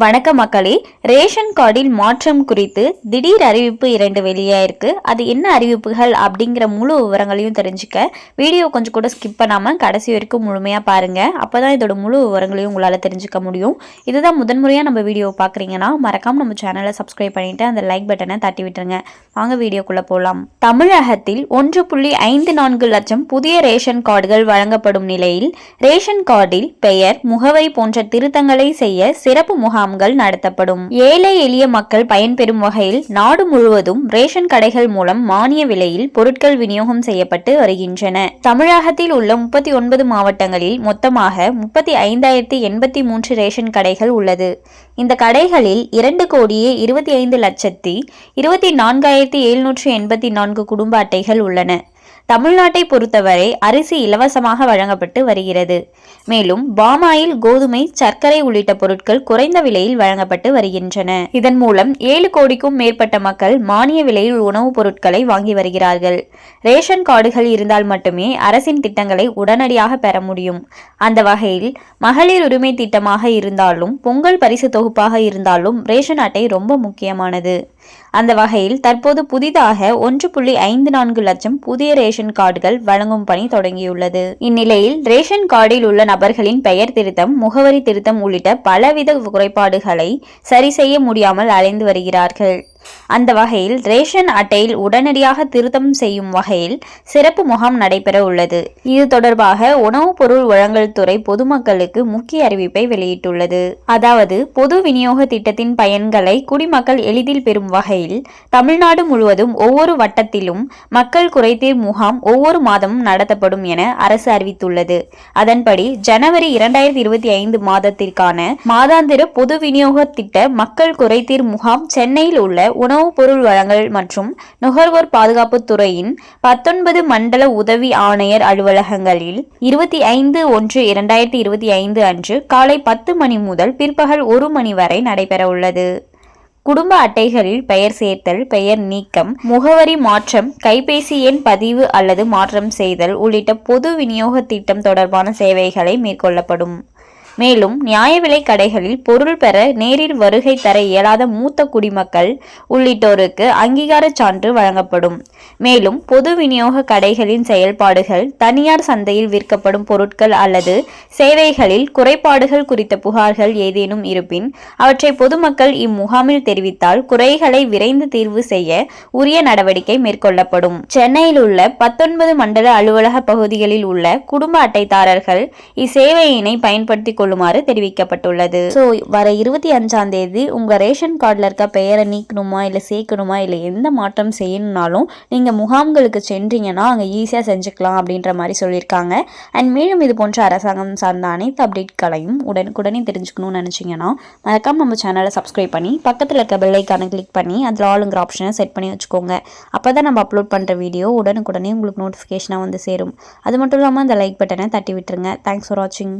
வணக்க மக்களே. ரேஷன் கார்டில் மாற்றம் குறித்து திடீர் அறிவிப்பு இரண்டு வெளியாயிருக்கு. அது என்ன அறிவிப்புகள் அப்படிங்கிற முழு விவரங்களையும் தெரிஞ்சுக்க வீடியோ கொஞ்சம் கூட ஸ்கிப் பண்ணாமல் கடைசி வரைக்கும் முழுமையாக பாருங்கள் அப்போ தான் இதோட முழு விவரங்களையும் உங்களால் தெரிஞ்சுக்க முடியும். இதுதான் முதன்முறையாக நம்ம வீடியோ பார்க்குறீங்கன்னா மறக்காமல் நம்ம சேனலை சப்ஸ்கிரைப் பண்ணிவிட்டு அந்த லைக் பட்டனை தட்டி விட்டுருங்க. வாங்க வீடியோக்குள்ளே போகலாம் தமிழகத்தில் ஒன்று புள்ளி ஐந்து நான்கு லட்சம் புதிய ரேஷன் கார்டுகள் வழங்கப்படும் நிலையில் ரேஷன் கார்டில் பெயர் முகவரி போன்ற திருத்தங்களை செய்ய சிறப்பு முகாம் முகாம்கள் நடத்தப்படும். ஏழை எளிய மக்கள் பயன்பெறும் வகையில் நாடு முழுவதும் ரேஷன் கடைகள் மூலம் மானிய விலையில் பொருட்கள் விநியோகம் செய்யப்பட்டு வருகின்றன. தமிழகத்தில் உள்ள முப்பத்தி ஒன்பது மாவட்டங்களில் மொத்தமாக முப்பத்தி ஐந்தாயிரத்தி எண்பத்தி மூன்று ரேஷன் கடைகள் உள்ளது. இந்த கடைகளில் இரண்டு கோடியே இருபத்தி ஐந்து லட்சத்தி இருபத்தி நான்காயிரத்தி எழுநூற்று எண்பத்தி நான்கு குடும்ப அட்டைகள் உள்ளன. தமிழ்நாட்டை பொறுத்தவரை அரிசி இலவசமாக வழங்கப்பட்டு வருகிறது. மேலும் பாமாயில் கோதுமை சர்க்கரை உள்ளிட்ட பொருட்கள் குறைந்த விலையில் வழங்கப்பட்டு வருகின்றன. இதன் மூலம் ஏழு கோடிக்கும் மேற்பட்ட மக்கள் மானிய விலையில் உணவுப் பொருட்களை வாங்கி வருகிறார்கள். ரேஷன் கார்டுகள் இருந்தால் மட்டுமே அரசின் திட்டங்களை உடனடியாக பெற முடியும். அந்த வகையில் மகளிர் உரிமை திட்டமாக இருந்தாலும் பொங்கல் பரிசு தொகுப்பாக இருந்தாலும் ரேஷன் அட்டை ரொம்ப முக்கியமானது. அந்த வகையில் தற்போது புதிதாக ஒன்று புள்ளி ஐந்து நான்கு லட்சம் புதிய ரேஷன் கார்டுகள் வழங்கும் பணி தொடங்கியுள்ளது. இந்நிலையில் ரேஷன் கார்டில் உள்ள நபர்களின் பெயர் திருத்தம் முகவரி திருத்தம் உள்ளிட்ட பலவித குறைபாடுகளை சரி செய்ய முடியாமல் அலைந்து வருகிறார்கள். அந்த வகையில் ரேஷன் அட்டையில் உடனடியாக திருத்தம் செய்யும் வகையில் சிறப்பு முகாம் நடைபெற உள்ளது. இது தொடர்பாக உணவுப் பொருள் வழங்கல் துறை பொதுமக்களுக்கு முக்கிய அறிவிப்பை வெளியிட்டுள்ளது. அதாவது பொது விநியோக திட்டத்தின் பயன்களை குடிமக்கள் எளிதில் பெறும் வகையில் தமிழ்நாடு முழுவதும் ஒவ்வொரு வட்டத்திலும் மக்கள் குறைதீர் முகாம் ஒவ்வொரு மாதமும் நடத்தப்படும் என அரசு அறிவித்துள்ளது. அதன்படி ஜனவரி இரண்டாயிரத்தி இருபத்தி ஐந்து மாதத்திற்கான மாதாந்திர பொது விநியோக திட்ட மக்கள் குறைதீர் முகாம் சென்னையில் உள்ள உணவுப் பொருள் வழங்கல் மற்றும் நுகர்வோர் பாதுகாப்பு துறையின் பத்தொன்பது மண்டல உதவி ஆணையர் அலுவலகங்களில் இருபத்தி ஐந்து ஒன்று இரண்டாயிரத்தி இருபத்தி ஐந்து அன்று காலை பத்து மணி முதல் பிற்பகல் ஒரு மணி வரை நடைபெறவுள்ளது. குடும்ப அட்டைகளில் பெயர் சேர்த்தல் பெயர் நீக்கம் முகவரி மாற்றம் கைபேசி எண் பதிவு அல்லது மாற்றம் செய்தல் உள்ளிட்ட பொது விநியோக திட்டம் தொடர்பான சேவைகளை மேற்கொள்ளப்படும். மேலும் நியாய விலை கடைகளில் பொருள் பெற நேரில் வருகை தர இயலாத மூத்த குடிமக்கள் உள்ளிட்டோருக்கு அங்கீகார சான்று வழங்கப்படும். மேலும் பொது விநியோக கடைகளின் செயல்பாடுகள் தனியார் சந்தையில் விற்கப்படும் பொருட்கள் அல்லது சேவைகளில் குறைபாடுகள் குறித்த புகார்கள் ஏதேனும் இருப்பின் அவற்றை பொதுமக்கள் இம்முகாமில் தெரிவித்தால் குறைகளை விரைந்து தீர்வு செய்ய உரிய நடவடிக்கை மேற்கொள்ளப்படும். சென்னையில் உள்ள பத்தொன்பது மண்டல அலுவலக பகுதிகளில் உள்ள குடும்ப அட்டைதாரர்கள் இச்சேவையினை பயன்படுத்திக் கொள்ளுமாறு தெரிவிக்கப்பட்டுள்ளது. ஸோ வர இருபத்தி அஞ்சாம் தேதி உங்கள் ரேஷன் கார்டில் இருக்க பெயரை நீக்கணுமா இல்லை சேர்க்கணுமா இல்லை எந்த மாற்றம் செய்யணும்னாலும் நீங்கள் முகாம்களுக்கு சென்றீங்கன்னா அங்கே ஈஸியாக செஞ்சுக்கலாம் அப்படின்ற மாதிரி சொல்லியிருக்காங்க. அண்ட் மேலும் இது போன்ற அரசாங்கம் சார்ந்த அனைத்து அப்டேட்களையும் உடனுக்குடனே தெரிஞ்சுக்கணும்னு நினச்சிங்கன்னா மறக்காம நம்ம சேனலை சப்ஸ்கிரைப் பண்ணி பக்கத்தில் இருக்க பெல்லைக்கான கிளிக் பண்ணி அதில் ஆளுங்கிற ஆப்ஷனை செட் பண்ணி வச்சுக்கோங்க. அப்போ தான் நம்ம அப்லோட் பண்ணுற வீடியோ உடனுக்குடனே உங்களுக்கு நோட்டிஃபிகேஷனாக வந்து சேரும். அது மட்டும் இல்லாமல் அந்த லைக் பட்டனை தட்டி விட்டுருங்க. தேங்க்ஸ் ஃபார் வாட்சிங்